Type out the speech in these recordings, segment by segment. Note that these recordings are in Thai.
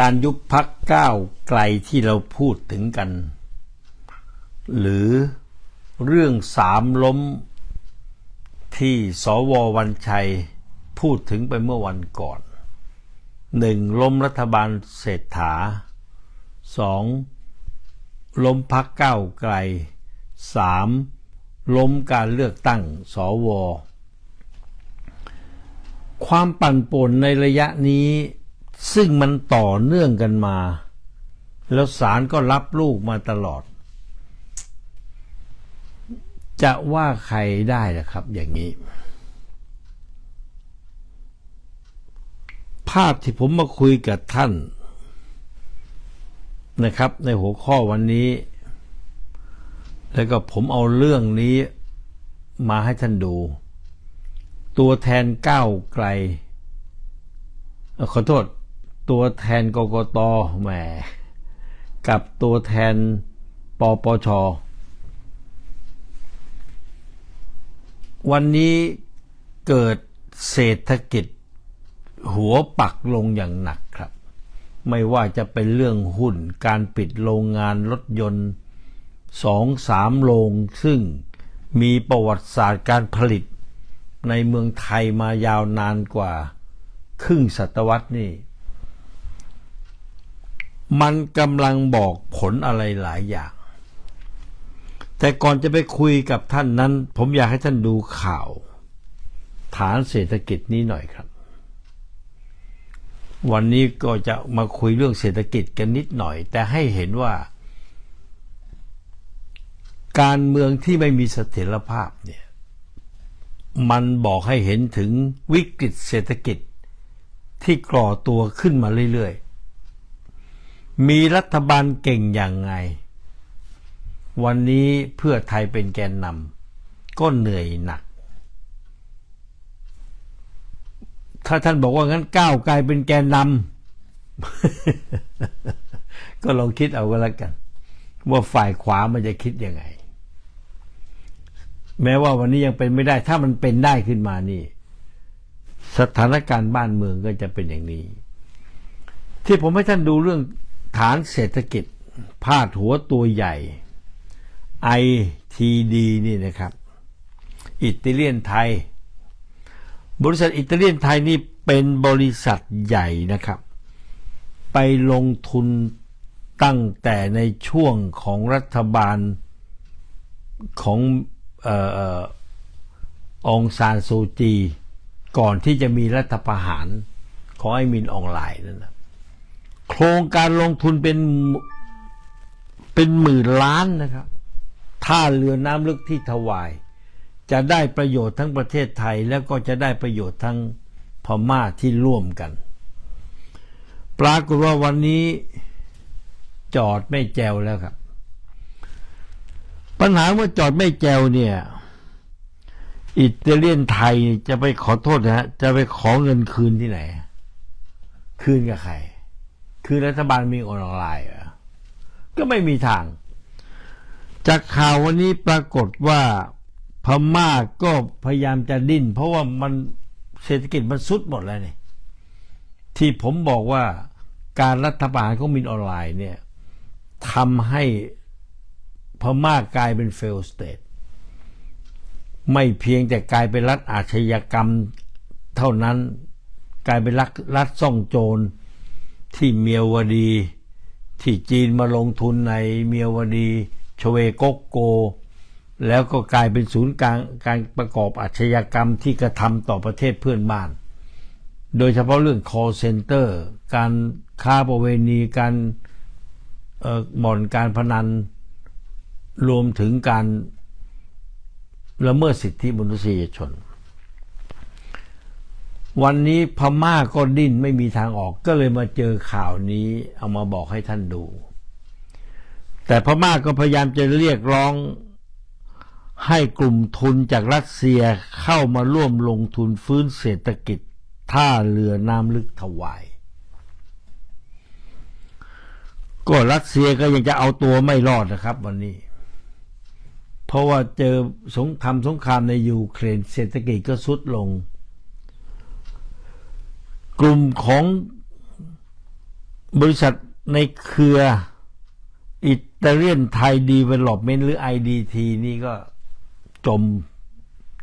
การยุบพักก้าวไกลที่เราพูดถึงกัน หรือเรื่องสามล้มที่สววันชัยพูดถึงไปเมื่อวันก่อนหนึ่งล้มรัฐบาลเศรษฐาสองล้มพักก้าวไกลสามล้มการเลือกตั้งสว ความปั่นป่วนในระยะนี้ ซึ่งมันต่อเนื่องกันมา แล้วศาลก็รับลูกมาตลอด จะว่าใครได้ล่ะครับ อย่างนี้ ภาพที่ผมมาคุยกับท่านนะครับ ในหัวข้อวันนี้ แล้วก็ผมเอาเรื่องนี้มาให้ท่านดู ตัวแทนก้าวไกลขอโทษ ตัวแทนกกตแหมกับตัวแทนปปช วันนี้เกิดเศรษฐกิจหัวปักลงอย่างหนักครับ ไม่ว่าจะเป็นเรื่องหุ้นการปิดโรงงานรถยนต์สองสามโรงซึ่งมีประวัติศาสตร์การผลิตในเมืองไทยมายาวนานกว่า ครึ่งศตวรรษนี่ มันกำลังบอกผลอะไรหลายอย่าง แต่ก่อนจะไปคุยกับท่านนั้น ผมอยากให้ท่านดูข่าว ฐานเศรษฐกิจนี้หน่อยครับ วันนี้ก็จะมาคุยเรื่องเศรษฐกิจกันนิดหน่อย แต่ให้เห็นว่า การเมืองที่ไม่มีเสถียรภาพเนี่ยมันบอกให้เห็นถึงวิกฤตเศรษฐกิจที่ก่อตัวขึ้นมาเรื่อยๆ มีรัฐบาลเก่งอย่างไง วันนี้เพื่อไทยเป็นแกนนำก็เหนื่อยหนัก ถ้าท่านบอกว่างั้นก้าวไกลเป็นแกนนำก็ลองคิดเอาก็แล้วกัน ว่าฝ่ายขวามันจะคิดยังไง แม้ว่าวันนี้ยังเป็นไม่ได้ ถ้ามันเป็นได้ขึ้นมานี่ สถานการณ์บ้านเมืองก็จะเป็นอย่างนี้ ที่ผมให้ท่านดูเรื่อง ฐานเศรษฐกิจพาดหัวตัวใหญ่ ITD นี่นะครับ อิตาเลียนไทย บริษัทอิตาเลียนไทยนี่เป็นบริษัทใหญ่นะครับ ไปลงทุนตั้งแต่ในช่วงของรัฐบาลของอองซานซูจี ก่อนที่จะมีรัฐประหารของไอมินออนไลน์นั่นนะ โครงการลงทุนเป็นเป็นหมื่นล้านนะครับท่าเรือน้ำลึกที่ถวาย จะได้ประโยชน์ทั้งประเทศไทยแล้วก็จะได้ประโยชน์ทั้งพม่าที่ร่วมกัน ปรากฏว่าวันนี้จอดไม่แจวแล้วครับ ปัญหาว่าจอดไม่แจวเนี่ย อิตาเลียนไทยจะไปขอโทษนะฮะจะไปขอเงินคืนที่ไหน คืนกับใคร คือรัฐบาลมีออนไลน์ก็ไม่มีทาง จากข่าววันนี้ปรากฏว่าพม่าก็พยายามจะดิ้น เพราะว่ามันเศรษฐกิจมันสุดหมดแล้วนี่ที่ผมบอกว่าการรัฐประหารของมินออนไลน์เนี่ยทำให้พม่ากลายเป็นเฟลสเตทไม่เพียงแต่กลายเป็นรัฐอาชญากรรมเท่านั้นกลายเป็นรัฐรัฐซ่องโจร ที่เมียวดี ที่จีนมาลงทุนในเมียวดีชเวโกโก แล้วก็กลายเป็นศูนย์กลางการประกอบอาชญากรรมที่กระทำต่อประเทศเพื่อนบ้าน โดยเฉพาะเรื่อง call center การค้าประเวณีการบ่อนการพนันรวมถึงการละเมิดสิทธิมนุษยชน วันนี้พม่าก็ดิ้นไม่มีทางออกก็เลยมาเจอข่าวนี้เอามาบอกให้ท่านดู แต่พม่าก็พยายามจะเรียกร้องให้กลุ่มทุนจากรัสเซียเข้ามาร่วมลงทุนฟื้นเศรษฐกิจท่าเรือน้ำลึกถวาย ก็รัสเซียก็ยังจะเอาตัวไม่รอดนะครับวันนี้ เพราะว่าเจอสงครามสงครามในยูเครนเศรษฐกิจก็สุดลง กลุ่มของบริษัทในเครืออิตาเลียนไทยดีเวล็อปเมนต์หรือ IDT นี่ก็จม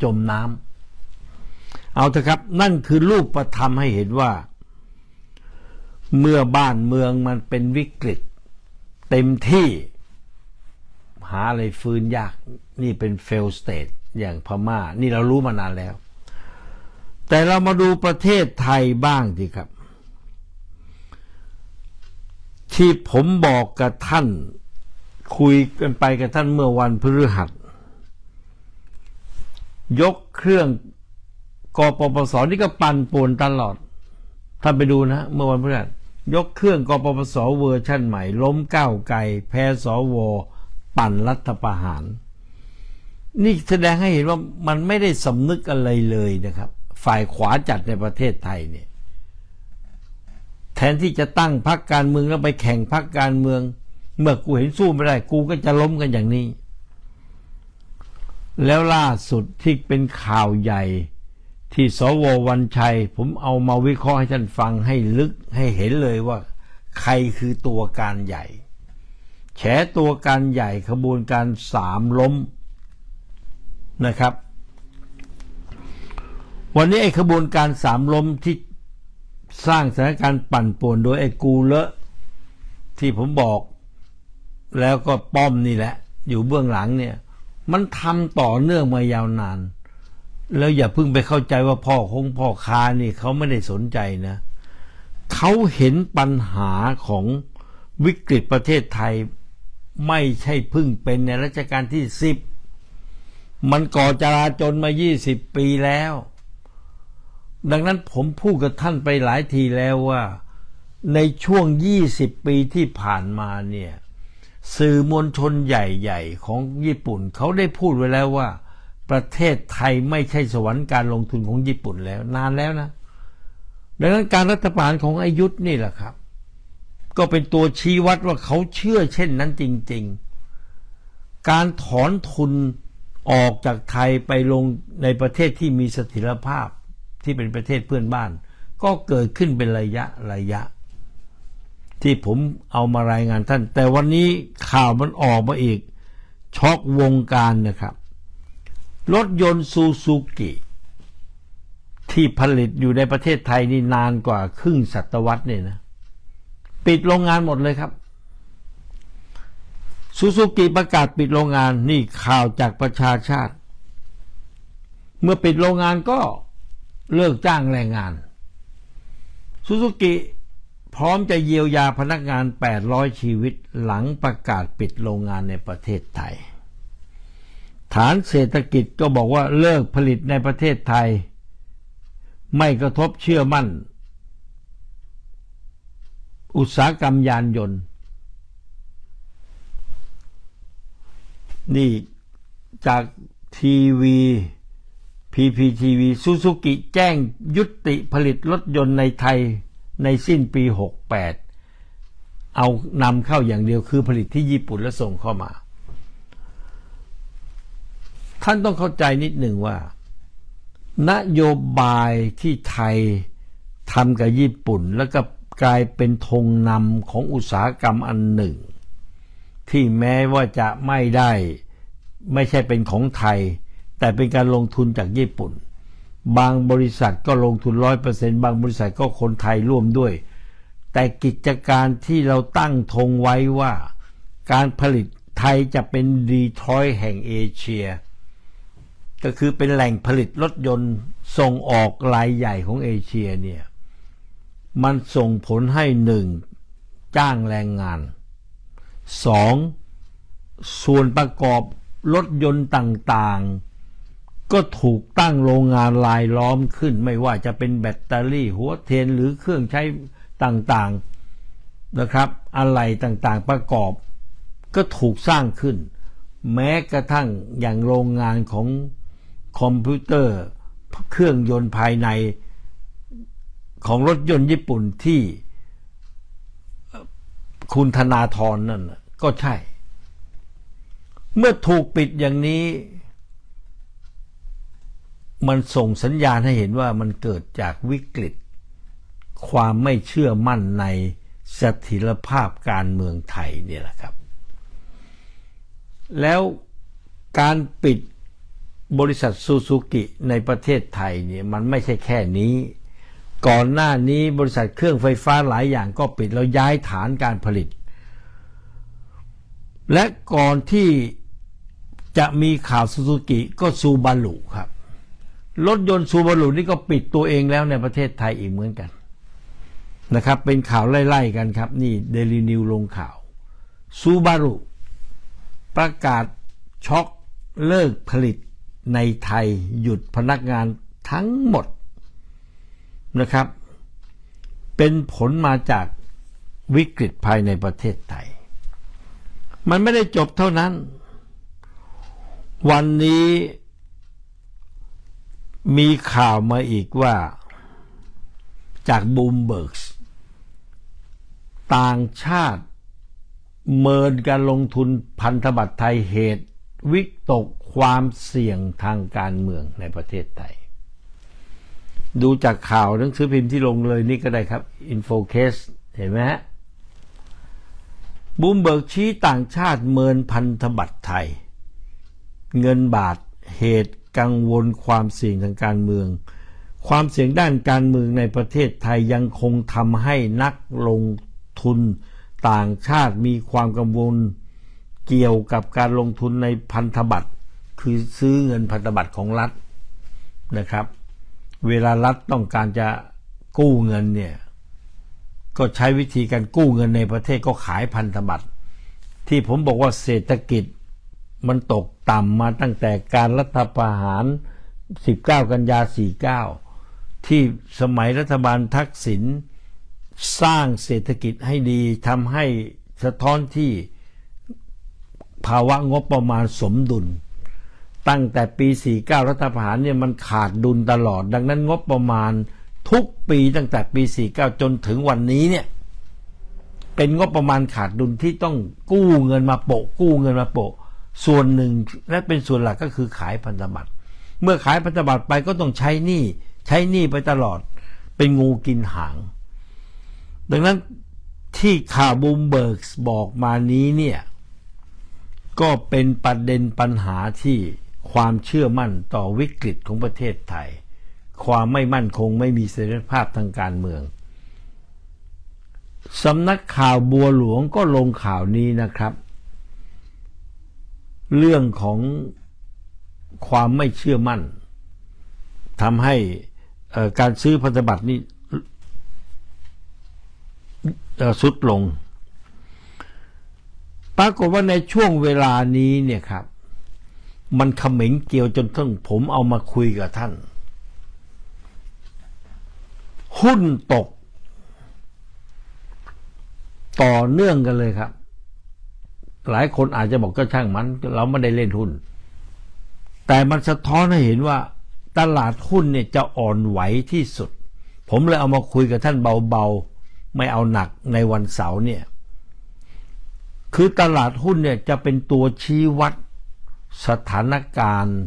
จมน้ำเอาเถอะครับ นั่นคือรูปประทำให้เห็นว่า เมื่อบ้านเมืองมันเป็นวิกฤต เต็มที่หาอะไรฟื้นยาก นี่เป็นเฟลสเต e อย่างพมา่า นี่เรารู้มานานแล้ว แต่เรามาดูประเทศไทยบ้างดีครับ ที่ผมบอกกับท่าน คุยกันไปกับท่านเมื่อวันพฤหัส ยกเครื่องกปปสนี่ก็ปั่นป่วนตลอด ท่านไปดูนะ เมื่อวันพฤหัสยกเครื่องกปปสเวอร์ชั่นใหม่ ล้มก้าวไกลแพ้สวปั่นรัฐประหาร นี่แสดงให้เห็นว่ามันไม่ได้สำนึกอะไรเลยนะครับ ฝ่ายขวาจัดในประเทศไทยเนี่ย แทนที่จะตั้งพรรคการเมืองแล้วไปแข่งพรรคการเมือง เมื่อกูเห็นสู้ไม่ได้ กูก็จะล้มกันอย่างนี้ แล้วล่าสุดที่เป็นข่าวใหญ่ ที่สววันชัย ผมเอามาวิเคราะห์ให้ท่านฟังให้ลึกให้เห็นเลยว่า ใครคือตัวการใหญ่ แฉตัวการใหญ่ขบวนการสามล้มนะครับ วันนี้ไอ้ขบวนการสามล้มที่สร้างสถานการณ์ปั่นป่วนโดยไอ้กูเลอะที่ผมบอก แล้วก็ป้อมนี่แหละ อยู่เบื้องหลังเนี่ย มันทำต่อเนื่องมายาวนาน แล้วอย่าเพิ่งไปเข้าใจว่าพ่อคงพ่อค้านี่เขาไม่ได้สนใจนะเขาเห็นปัญหาของวิกฤตประเทศไทยไม่ใช่เพิ่งเป็นในรัชกาลที่สิบมันก่อจราจนมายี่สิบปีแล้ว ดังนั้นผมพูดกับท่านไปหลายทีแล้วว่า ในช่วง 20 ปีที่ผ่านมาเนี่ยสื่อมวลชนใหญ่ๆ ของญี่ปุ่น เขาได้พูดไว้แล้วว่า ประเทศไทยไม่ใช่สวรรค์การลงทุนของญี่ปุ่นแล้ว นานแล้วนะ ดังนั้นการรัฐประหารของอายุทธนี่แหละครับ ก็เป็นตัวชี้วัดว่าเขาเชื่อเช่นนั้นจริง ๆ การถอนทุนออกจากไทยไปลงในประเทศที่มีเสถียรภาพ ที่เป็นประเทศเพื่อนบ้าน ก็เกิดขึ้นเป็นระยะระยะ ที่ผมเอามารายงานท่าน แต่วันนี้ข่าวมันออกมาอีก ช็อกวงการนะครับ รถยนต์ซูซูกิที่ผลิตอยู่ในประเทศไทยนี่นานกว่าครึ่งศตวรรษเนี่ยนะ ปิดโรงงานหมดเลยครับซูซูกิประกาศปิดโรงงานนี่ข่าวจากประชาชาติ เมื่อปิดโรงงานก็ เลิกจ้างแรงงานซูซูกิพร้อมจะเยียวยาพนักงาน 800 ชีวิตหลังประกาศปิดโรงงานในประเทศไทย ฐานเศรษฐกิจก็บอกว่าเลิกผลิตในประเทศไทย ไม่กระทบเชื่อมั่น อุตสาหกรรมยานยนต์ นี่จากทีวี PPTV ซูซูกิแจ้งยุติผลิตรถยนต์ในไทยในสิ้นปี 68 เอานำเข้าอย่างเดียวคือผลิตที่ญี่ปุ่นแล้วส่งเข้ามา ท่านต้องเข้าใจนิดหนึ่งว่า นโยบายที่ไทยทำกับญี่ปุ่น แล้วก็กลายเป็นธงนำของอุตสาหกรรมอันหนึ่ง ที่แม้ว่าจะไม่ได้ไม่ใช่เป็นของไทย แต่เป็นการลงทุนจากญี่ปุ่น บางบริษัทก็ลงทุนร้อยเปอร์เซ็นบางบริษัทก็คนไทยร่วมด้วย แต่กิจการที่เราตั้งธงไว้ว่า การผลิตไทยจะเป็นดีทรอยต์แห่งเอเชีย ก็คือเป็นแหล่งผลิตรถยนต์ส่งออกรายใหญ่ของเอเชียเนี่ยมันส่งผลให้หนึ่งจ้างแรงงานสองส่วนประกอบรถยนต์ต่างๆ ก็ถูกตั้งโรงงานลายล้อมขึ้น ไม่ว่าจะเป็นแบตเตอรี่หัวเทนหรือเครื่องใช้ต่างๆนะครับอะไรต่างๆประกอบ ก็ถูกสร้างขึ้น แม้กระทั่งอย่างโรงงานของคอมพิวเตอร์เครื่องยนต์ภายในของรถยนต์ญี่ปุ่นที่คุณธนาธรนั่นก็ใช่ เมื่อถูกปิดอย่างนี้ มันส่งสัญญาณให้เห็นว่ามันเกิดจากวิกฤต ความไม่เชื่อมั่นในเสถิรภาพการเมืองไทยเนี่ยแหละครับ แล้วการปิดบริษัทซูซูกิในประเทศไทยเนี่ยมันไม่ใช่แค่นี้ ก่อนหน้านี้บริษัทเครื่องไฟฟ้าหลายอย่างก็ปิดแล้วย้ายฐานการผลิต และก่อนที่จะมีข่าวซูซูกิก็ซูบารุครับ รถยนต์ซูบารุนี่ก็ปิดตัวเองแล้วในประเทศไทยอีกเหมือนกันนะครับ เป็นข่าวไล่ๆกันครับ นี่เดลินิวลงข่าวซูบารุประกาศช็อกเลิกผลิตในไทยหยุดพนักงานทั้งหมดนะครับ เป็นผลมาจากวิกฤตภายในประเทศไทย มันไม่ได้จบเท่านั้น วันนี้ มีข่าวมาอีกว่า จากบูมเบิร์กต่างชาติ เมินการลงทุนพันธบัตรไทยเหตุ วิตกความเสี่ยงทางการเมืองในประเทศไทย ดูจากข่าวหนังสือพิมพ์ที่ลงเลยนี่ก็ได้ครับอินโฟเคสเห็นไหมฮะบูมเบิร์กชี้ต่างชาติเมินพันธบัตรไทย เงินบาทเหตุ กังวลความเสี่ยงทางการเมือง ความเสี่ยงด้านการเมืองในประเทศไทยยังคงทำให้นักลงทุนต่างชาติมีความกังวลเกี่ยวกับการลงทุนในพันธบัตร คือซื้อเงินพันธบัตรของรัฐนะครับ เวลารัฐต้องการจะกู้เงินเนี่ยก็ใช้วิธีการกู้เงินในประเทศก็ขายพันธบัตร ที่ผมบอกว่าเศรษฐกิจ มันตกต่ำมาตั้งแต่การรัฐประหาร 19 กันยา 49 ที่สมัยรัฐบาลทักษิณสร้างเศรษฐกิจให้ดีทำให้สะท้อนที่ภาวะงบประมาณสมดุล ตั้งแต่ปี 49 รัฐประหารเนี่ยมันขาดดุลตลอด ดังนั้นงบประมาณทุกปีตั้งแต่ปี 49 จนถึงวันนี้เนี่ยเป็นงบประมาณขาดดุลที่ต้องกู้เงินมาโปะกู้เงินมาโปะ ส่วนหนึ่งและเป็นส่วนหลักก็คือขายพันธบัตร เมื่อขายพันธบัตรไปก็ต้องใช้หนี้ใช้หนี้ไปตลอด เป็นงูกินหาง ดังนั้นที่ข่าวบูมเบิร์กบอกมานี้เนี่ยก็เป็นประเด็นปัญหาที่ความเชื่อมั่นต่อวิกฤตของประเทศไทย ความไม่มั่นคงไม่มีเสรีภาพทางการเมืองสำนักข่าวบัวหลวงก็ลงข่าวนี้นะครับ เรื่องของความไม่เชื่อมั่นทำให้การซื้อพันธบัตรนี้สุดลง ปรากฏว่าในช่วงเวลานี้เนี่ยครับ มันเขม็งเกี่ยวจนต้องผมเอามาคุยกับท่าน หุ้นตก ต่อเนื่องกันเลยครับ หลายคนอาจจะบอกก็ช่างมัน เราไม่ได้เล่นหุ้น แต่มันสะท้อนให้เห็นว่าตลาดหุ้นเนี่ยจะอ่อนไหวที่สุด ผมเลยเอามาคุยกับท่านเบาๆ ไม่เอาหนักในวันเสาร์เนี่ย คือตลาดหุ้นเนี่ยจะเป็นตัวชี้วัดสถานการณ์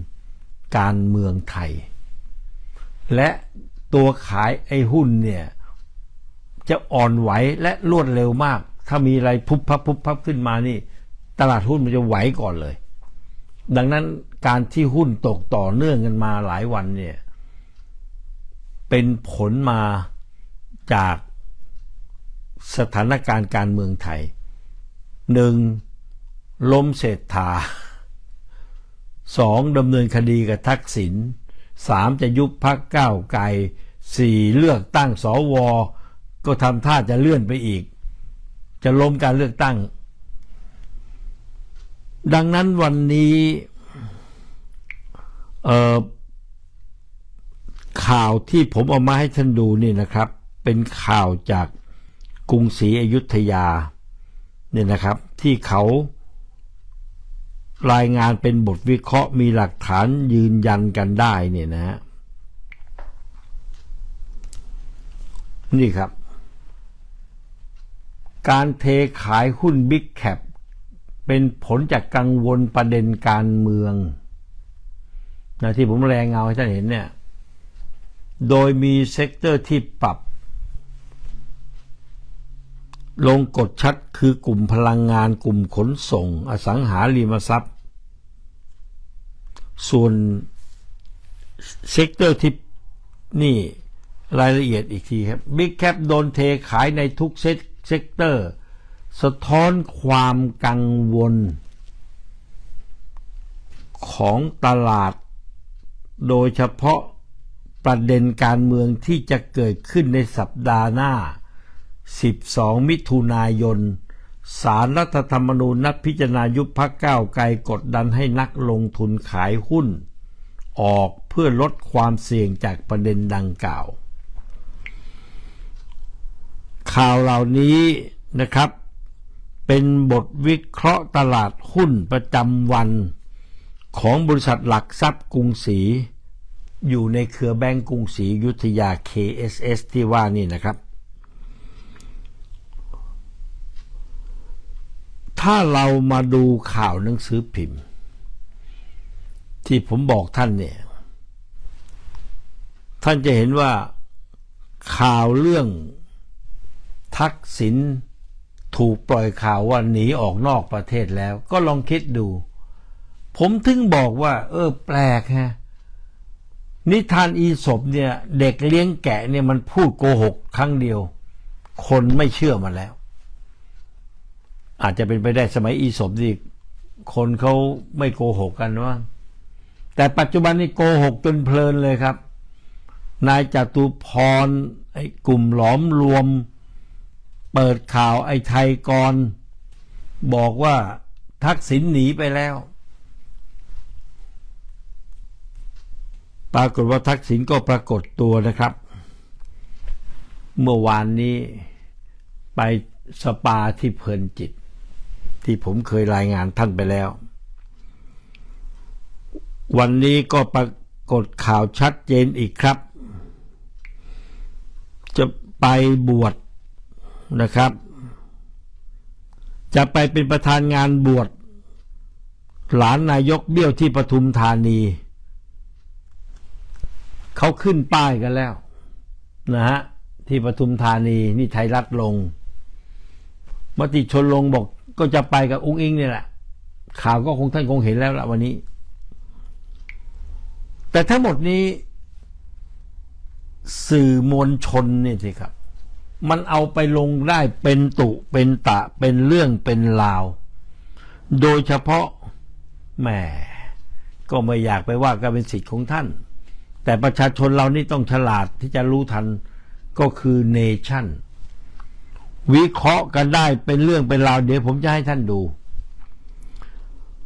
การเมืองไทย และตัวขายไอ้หุ้นเนี่ยจะอ่อนไหวและรวดเร็วมาก ถ้ามีอะไรพุบพับพุบพับขึ้นมานี่ ตลาดหุ้นมันจะไหวก่อนเลย ดังนั้นการที่หุ้นตกต่อเนื่องกันมาหลายวันเนี่ย เป็นผลมาจากสถานการณ์การเมืองไทยหนึ่งล้มเศรษฐาสองดำเนินคดีกับทักษิณสามจะยุบพักก้าวไกลสี่เลือกตั้งสวก็ทำท่าจะเลื่อนไปอีก จะล้มการเลือกตั้ง ดังนั้นวันนี้ข่าวที่ผมเอามาให้ท่านดูนี่นะครับ เป็นข่าวจากกรุงศรีอยุธยาเนี่ยนะครับ ที่เขารายงานเป็นบทวิเคราะห์มีหลักฐานยืนยันกันได้เนี่ยนะฮะนี่ครับ การเทขายหุ้นบิ๊กแคป เป็นผลจากกังวลประเด็นการเมืองนะที่ผมแรงเงาให้ท่านเห็นเนี่ย โดยมีเซกเตอร์ที่ปรับ ลงกฎชัดคือกลุ่มพลังงานกลุ่มขนส่ง อสังหาริมทรัพย์ ส่วนเซกเตอร์ที่นี่รายละเอียดอีกทีครับบิ๊กแคปโดนเทขายในทุกเซเซกเตอร์ สะท้อนความกังวล ของตลาด โดยเฉพาะประเด็นการเมืองที่จะเกิดขึ้นในสัปดาห์หน้า 12 มิถุนายน สารรัฐธรรมนูญนัดพิจารณายุบพักก้าวไกลกดดันให้นักลงทุนขายหุ้น ออกเพื่อลดความเสี่ยงจากประเด็นดังกล่าว ข่าวเหล่านี้นะครับ เป็นบทวิเคราะห์ตลาดหุ้นประจำวัน ของบริษัทหลักทรัพย์กรุงศรีอยู่ในเครือแบงก์กรุงศรียุธยา KSS ที่ว่านี่นะครับ ถ้าเรามาดูข่าวหนังสือพิมพ์ ที่ผมบอกท่านเนี่ย ท่านจะเห็นว่าข่าวเรื่องทักษิณ ถูกปล่อยข่าวว่าหนีออกนอกประเทศแล้ว ก็ลองคิดดู ผมถึงบอกว่า เออ แปลกฮะนิทานอีสบเนี่ย เด็กเลี้ยงแกะเนี่ยมันพูดโกหกครั้งเดียว คนไม่เชื่อมันแล้ว อาจจะเป็นไปได้สมัยอีสบที่คนเขาไม่โกหกกันว่าแต่ปัจจุบันนี้โกหกจนเพลินเลยครับ นายจตุพรไอ้กลุ่มหลอมรวม เปิดข่าวไอ้ไทยกร บอกว่าทักษิณหนีไปแล้ว ปรากฏว่าทักษิณก็ปรากฏตัวนะครับ เมื่อวานนี้ไปสปาที่เพลินจิต ที่ผมเคยรายงานท่านไปแล้ว วันนี้ก็ปรากฏข่าวชัดเจนอีกครับ จะไปบวช นะครับจะไปเป็นประธานงานบวชหลานนายกเบี้ยวที่ปทุมธานี เขาขึ้นป้ายกันแล้วนะฮะที่ปทุมธานีนี่ไทยรัฐลง มติชนลงบอกก็จะไปกับอุ้งอิงเนี่ยแหละ ข่าวก็คงท่านคงเห็นแล้วละวันนี้ แต่ทั้งหมดนี้ สื่อมวลชนเนี่ยสิครับ มันเอาไปลงได้เป็นตุเป็นตะเป็นเรื่องเป็นราว โดยเฉพาะแหมก็ไม่อยากไปว่าก็เป็นสิทธิ์ของท่าน แต่ประชาชนเรานี่ต้องฉลาดที่จะรู้ทันก็คือเนชั่น วิเคราะห์กันได้เป็นเรื่องเป็นราว เดี๋ยวผมจะให้ท่านดู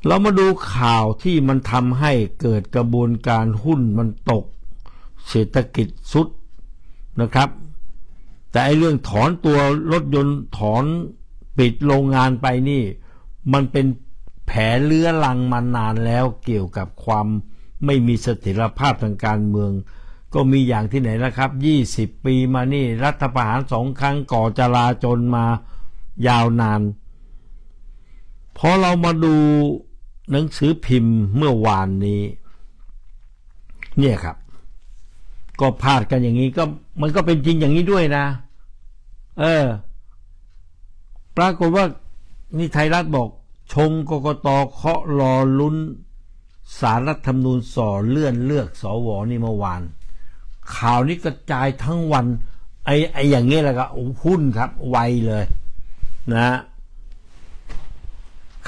เรามาดูข่าวที่มันทำให้เกิดกระบวนการหุ้นมันตก เศรษฐกิจสุดนะครับ แต่ไอ้เรื่องถอนตัวรถยนต์ถอนปิดโรงงานไปนี่ มันเป็นแผลเลื้อรังมานานแล้วเกี่ยวกับความไม่มีเสถียรภาพทางการเมือง ก็มีอย่างที่ไหนนะครับ 20 ปีมานี่รัฐประหารสองครั้งก่อจลาจนมายาวนานพอเรามาดูหนังสือพิมพ์เมื่อวานนี้ เนี่ยครับ ก็พาดกันอย่างนี้ก็มันก็เป็นจริงอย่างนี้ด้วยนะ เออ ปรากฏว่านี่ไทยรัฐบอก ชงกกตเคาะรอลุ้นสารรัฐธรรมนูญส่อเลื่อนเลือกสวนี่เมื่อวาน ข่าวนี้กระจายทั้งวัน ไอ้ไอ้อย่างเงี้ยแหละก็หุ้นครับ ไวเลย นะ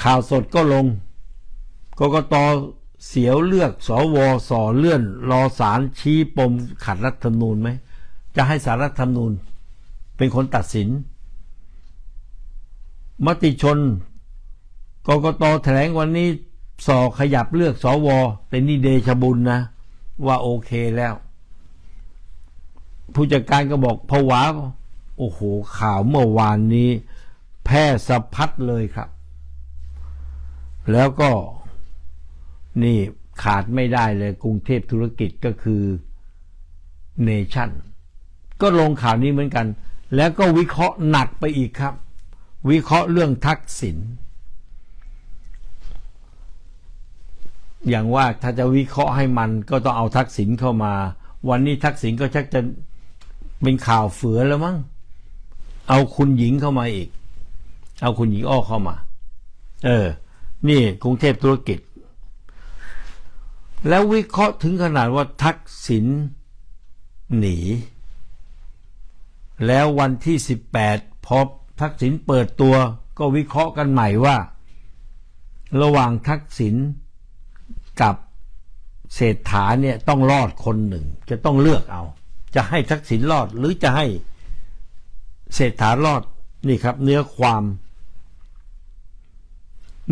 ข่าวสดก็ลงกกตเสียวเลือกสวสอเลื่อน รอสารชี้ปมขัดรัฐธรรมนูญไหม จะให้สารรัฐธรรมนูญ เป็นคนตัดสิน มติชนกกตแถลงวันนี้สอขยับเลือกสวแต่นี่เดชบุญนะ ว่าโอเคแล้ว ผู้จัดการก็บอกผวาโอ้โห ข่าวเมื่อวานนี้ แพร่สะพัดเลยครับ แล้วก็นี่ขาดไม่ได้เลยกรุงเทพธุรกิจก็คือเนชั่น ก็ลงข่าวนี้เหมือนกัน แล้วก็วิเคราะห์หนักไปอีกครับ วิเคราะห์เรื่องทักษิณอย่างว่าถ้าจะวิเคราะห์ให้มันก็ต้องเอาทักษิณเข้ามา วันนี้ทักษิณก็ชักจะเป็นข่าวเฟือแล้วมั้งเอาคุณหญิงเข้ามาอีก เอาคุณหญิงอ้อเข้ามา เออ นี่กรุงเทพธุรกิจ แล้ววิเคราะห์ถึงขนาดว่าทักษิณหนี แล้ววันที่สิบแปดพอทักษิณเปิดตัวก็วิเคราะห์กันใหม่ว่า ระหว่างทักษิณกับเศรษฐาเนี่ยต้องรอดคนหนึ่ง จะต้องเลือกเอา จะให้ทักษิณรอดหรือจะให้เศรษฐารอดนี่ครับ เนื้อความ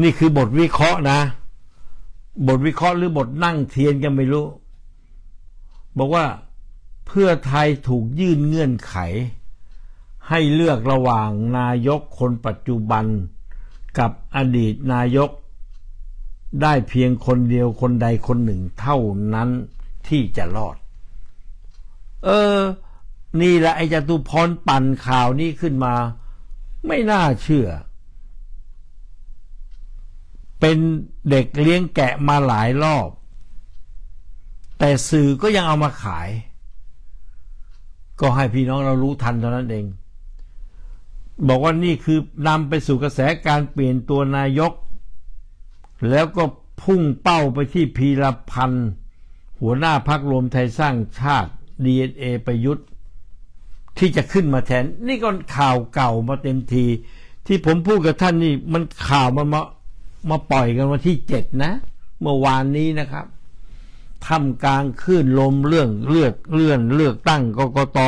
นี่คือบทวิเคราะห์นะ บทวิเคราะห์หรือบทนั่งเทียนกันไม่รู้ บอกว่า เพื่อไทยถูกยื่นเงื่อนไข ให้เลือกระหว่างนายกคนปัจจุบัน กับอดีตนายก ได้เพียงคนเดียวคนใดคนหนึ่งเท่านั้นที่จะรอด เออ นี่แหละไอ้จตุพรปั่นข่าวนี้ขึ้นมา ไม่น่าเชื่อ เป็นเด็กเลี้ยงแกะมาหลายรอบ แต่สื่อก็ยังเอามาขาย ก็ให้พี่น้องเรารู้ทันเท่านั้นเอง บอกว่านี่คือนำไปสู่กระแสการเปลี่ยนตัวนายก แล้วก็พุ่งเป้าไปที่พีรพันธ์หัวหน้าพักรวมไทยสร้างชาติ DNA ประยุทธ์ที่จะขึ้นมาแทน นี่ก็ข่าวเก่ามาเต็มที ที่ผมพูดกับท่านนี่มันข่าวมันมามาปล่อยกันวันที่เจ็ดนะ เมื่อวานนี้นะครับ ทำกลางขึ้นลมเรื่องเลือกเลื่อนเลือกตั้งกกต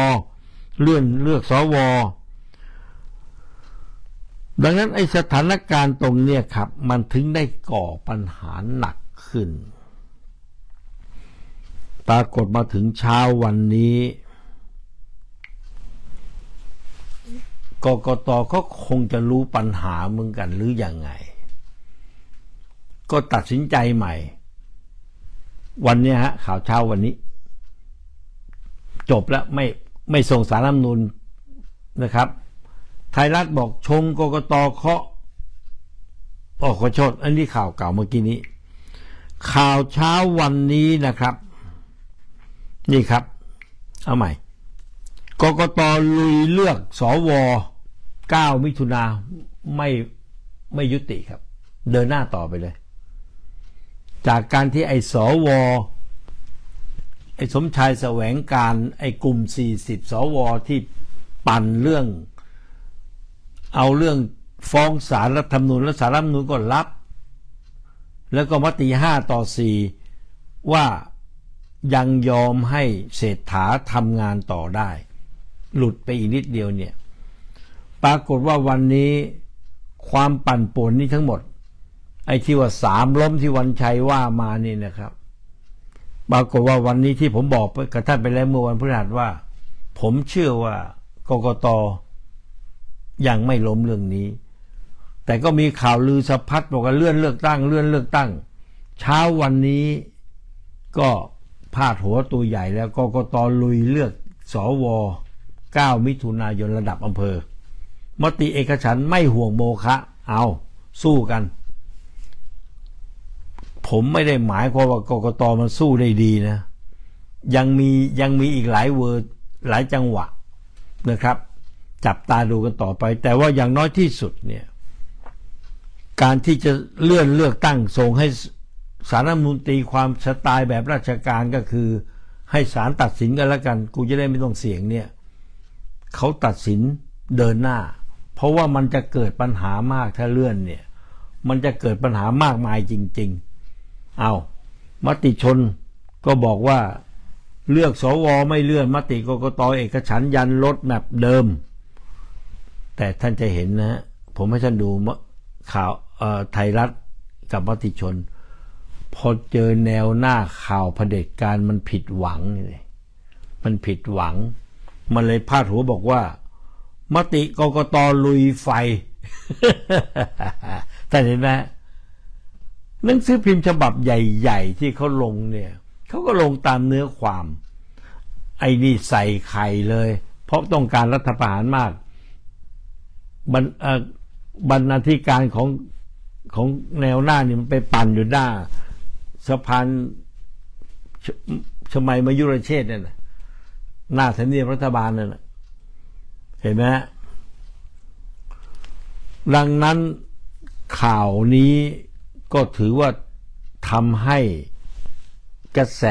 เลื่อนเลือกสวดังนั้นไอสถานการณ์ตรงเนี้ยครับ มันถึงได้ก่อปัญหาหนักขึ้น ปรากฏมาถึงเช้าวันนี้กกตก็คงจะรู้ปัญหาเหมือนกันหรืออยังไง ก็ตัดสินใจใหม่ วันนี้ฮะข่าวเช้าวันนี้ จบแล้วไม่ไม่ส่งสารรัฐมนูญนะครับ ไทยรัฐบอกชงกกตเคาะโอ้ขอโทษอันนี้ข่าวเก่าเมื่อกี้นี้ ข่าวเช้าวันนี้นะครับ นี่ครับ เอาใหม่กกตลุยเลือกสว9มิถุนาไม่ไม่ยุติครับ เดินหน้าต่อไปเลย จากการที่ไอ้สวไอ้สมชายแสวงการไอ้กลุ่ม 40 สวที่ปั่นเรื่อง เอาเรื่องฟ้องสารรัฐธรรมนูญและสารรัฐธรรมนูญก็รับ แล้วก็มติ5ต่อ4ว่ายังยอมให้เศรษฐาทำงานต่อได้ หลุดไปอีกนิดเดียวเนี่ย ปรากฏว่าวันนี้ความปั่นป่วนนี้ทั้งหมด ไอ้ที่ว่าสามล้มที่วันชัยว่ามานี่นะครับปรากฏว่าวันนี้ที่ผมบอกไปกับท่านไปแล้วเมื่อวันพฤหัสว่า ผมเชื่อว่ากกตยังไม่ล้มเรื่องนี้ แต่ก็มีข่าวลือสะพัดบอกว่าเลื่อนเลือกตั้ง เลื่อนเลือกตั้ง เช้าวันนี้ก็พาดหัวตัวใหญ่แล้วกกตลุยเลือกสว 9 มิถุนายนระดับอำเภอ มติเอกฉันไม่ห่วงโมฆะเอา สู้กัน ผมไม่ได้หมายความว่ากกตมันสู้ได้ดีนะ ยังมียังมีอีกหลายเวอร์หลายจังหวะนะครับ จับตาดูกันต่อไป แต่ว่าอย่างน้อยที่สุดเนี่ย การที่จะเลื่อนเลือกตั้งส่งให้สารรัฐมนูลตีความสไตล์แบบราชการก็คือ ให้ศาลตัดสินกันแล้วกัน กูจะได้ไม่ต้องเสี่ยงเนี่ยเขาตัดสินเดินหน้า เพราะว่ามันจะเกิดปัญหามากถ้าเลื่อนเนี่ย มันจะเกิดปัญหามากมายจริง ๆ เอามติชนก็บอกว่าเลือกสวไม่เลื่อนมติกกตเอกฉันยันลดแบบเดิม แต่ท่านจะเห็นนะ ผมให้ท่านดูข่าวไทยรัฐกับมติชน พอเจอแนวหน้าข่าวเผด็จการมันผิดหวังเลยมันผิดหวัง มันเลยพาดหัวบอกว่า มติกกตลุยไฟท่านเห็นไหม หนังสือพิมพ์ฉบับใหญ่ ๆ ที่เขาลงเนี่ยเขาก็ลงตามเนื้อความ ไอ้นี่ใส่ไข่เลย เพราะต้องการรัฐประหารมากบรรบรรณาธิการของของแนวหน้านี่มันไปปั่นอยู่หน้าสะพานชมัยมายุรเชษเนี่ยนะหน้าทำเนียบรัฐบาลนั่นนะเห็นไหมดังนั้นข่าวนี้ ก็ถือว่าทำให้กระแส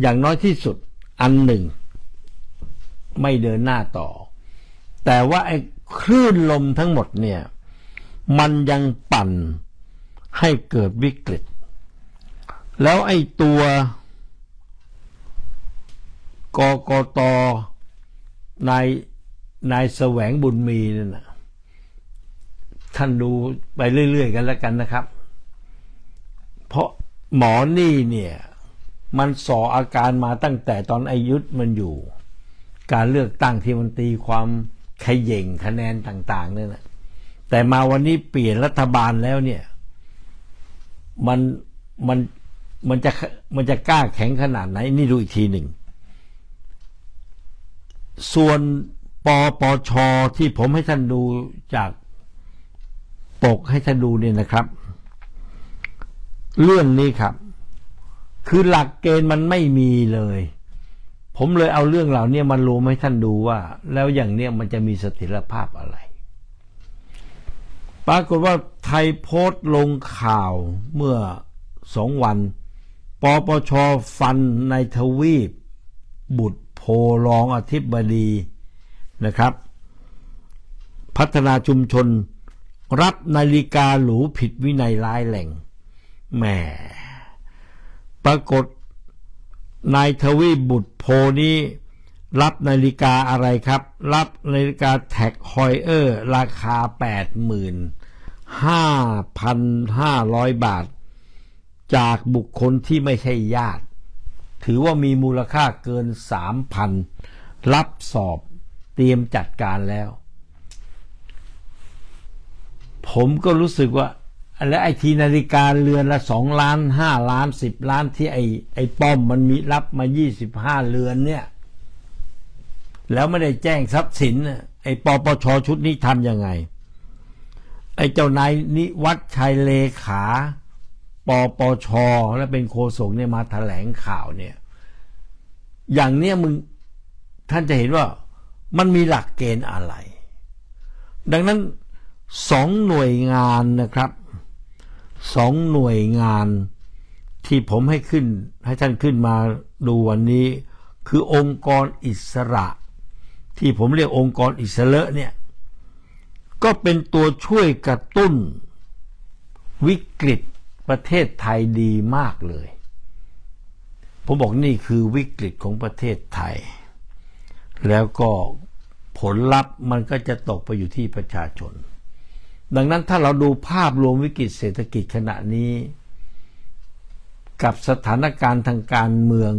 อย่างน้อยที่สุดอันหนึ่ง ไม่เดินหน้าต่อ แต่ว่าไอ้คลื่นลมทั้งหมดเนี่ย มันยังปั่นให้เกิดวิกฤต แล้วไอ้ตัวกกตนายนายแสวงบุญมีนั่นนะท่านดูไปเรื่อย ๆ กันแล้วกันนะครับ เพราะหมอนี่เนี่ย มันส่ออาการมาตั้งแต่ตอนอายุมันอยู่ การเลือกตั้งที่มันตีความขย่งคะแนนต่างๆเนี่ยนะแต่มาวันนี้เปลี่ยนรัฐบาลแล้วเนี่ย มันมันมันจะมันจะกล้าแข็งขนาดไหน นี่ดูอีกทีหนึ่ง ส่วนปปชที่ผมให้ท่านดูจากปกให้ท่านดูเนี่ยนะครับ เรื่องนี้ครับ คือหลักเกณฑ์มันไม่มีเลย ผมเลยเอาเรื่องเหล่านี้มันรวมให้ท่านดูว่า แล้วอย่างเนี้ยมันจะมีสถียรภาพอะไร ปรากฏว่าไทยโพสต์ลงข่าวเมื่อสองวันปปชฟันในทวีป บุตรโพรองอธิบดีนะครับ พัฒนาชุมชน รับนาฬิกาหรูผิดวินัยร้ายแหล่ง แหมปรากฏนายทวีบุตรโพนี้รับนาฬิกาอะไรครับ รับนาฬิกาแท็กฮอยเออร์ ราคา 85,500 บาท จากบุคคลที่ไม่ใช่ญาติ ถือว่ามีมูลค่าเกิน 3,000 รับสอบเตรียมจัดการแล้ว ผมก็รู้สึกว่า แล้วไอทีนาฬิกาเรือนละสองล้านห้าล้านสิบล้านที่ไอไอป้อมมันมีรับมายี่สิบห้าเรือนเนี่ย แล้วไม่ได้แจ้งทรัพย์สินไอปปชชุดนี้ทำยังไง ไอเจ้านายนิวัฒน์ชัยเลขาปปชและเป็นโฆษกเนี่ยมาแถลงข่าวเนี่ย อย่างเนี้ยมึงท่านจะเห็นว่ามันมีหลักเกณฑ์อะไร ดังนั้นสองหน่วยงานนะครับ สองหน่วยงานที่ผมให้ขึ้นให้ท่านขึ้นมาดูวันนี้ คือองค์กรอิสระ ที่ผมเรียกองค์กรอิสระเนี่ยก็เป็นตัวช่วยกระตุ้น วิกฤตประเทศไทยดีมากเลย ผมบอกนี่คือวิกฤตของประเทศไทย แล้วก็ผลลัพธ์มันก็จะตกไปอยู่ที่ประชาชน ดังนั้นถ้าเราดูภาพรวมวิกฤตเศรษฐกิจขณะนี้ กับสถานการณ์ทางการเมือง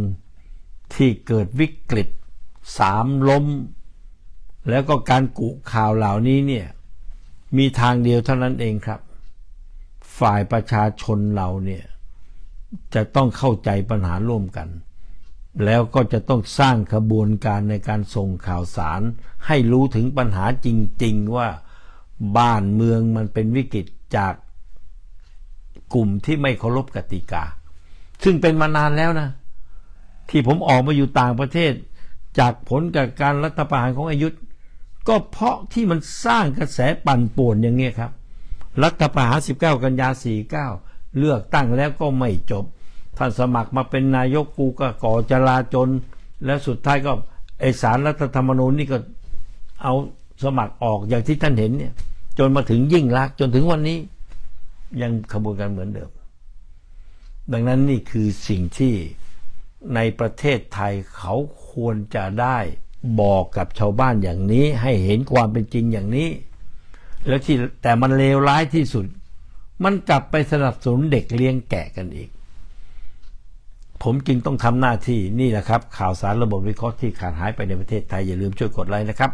ที่เกิดวิกฤตสามล้ม แล้วก็การกุข่าวเหล่านี้เนี่ยมีทางเดียวเท่านั้นเองครับ ฝ่ายประชาชนเราเนี่ยจะต้องเข้าใจปัญหาร่วมกัน แล้วก็จะต้องสร้างขบวนการในการส่งข่าวสาร ให้รู้ถึงปัญหาจริง ๆ ว่า บ้านเมืองมันเป็นวิกฤตจากกลุ่มที่ไม่เคารพกติกา ซึ่งเป็นมานานแล้วนะ ที่ผมออกมาอยู่ต่างประเทศ จากผลกับการรัฐประหารของอายุธก็เพราะที่มันสร้างกระแสปั่นป่วนอย่างเงี้ยครับ รัฐประหาร 19 กันยา 49 เลือกตั้งแล้วก็ไม่จบ ท่านสมัครมาเป็นนายกกูก็ก่อจลาจนแล้วสุดท้ายก็ไอสารรัฐธรรมนูญนี่ก็เอา สมัครออกอย่างที่ท่านเห็นเนี่ย จนมาถึงยิ่งรักจนถึงวันนี้ ยังขบวนการเหมือนเดิม ดังนั้นนี่คือสิ่งที่ในประเทศไทยเขาควรจะได้บอกกับชาวบ้านอย่างนี้ ให้เห็นความเป็นจริงอย่างนี้ แล้วที่แต่มันเลวร้ายที่สุด มันกลับไปสนับสนุนเด็กเลี้ยงแกะกันอีก ผมจึงต้องทำหน้าที่นี่แหละครับ ข่าวสารระบบวิเคราะห์ที่ขาดหายไปในประเทศไทยอย่าลืมช่วยกดไลค์นะครับ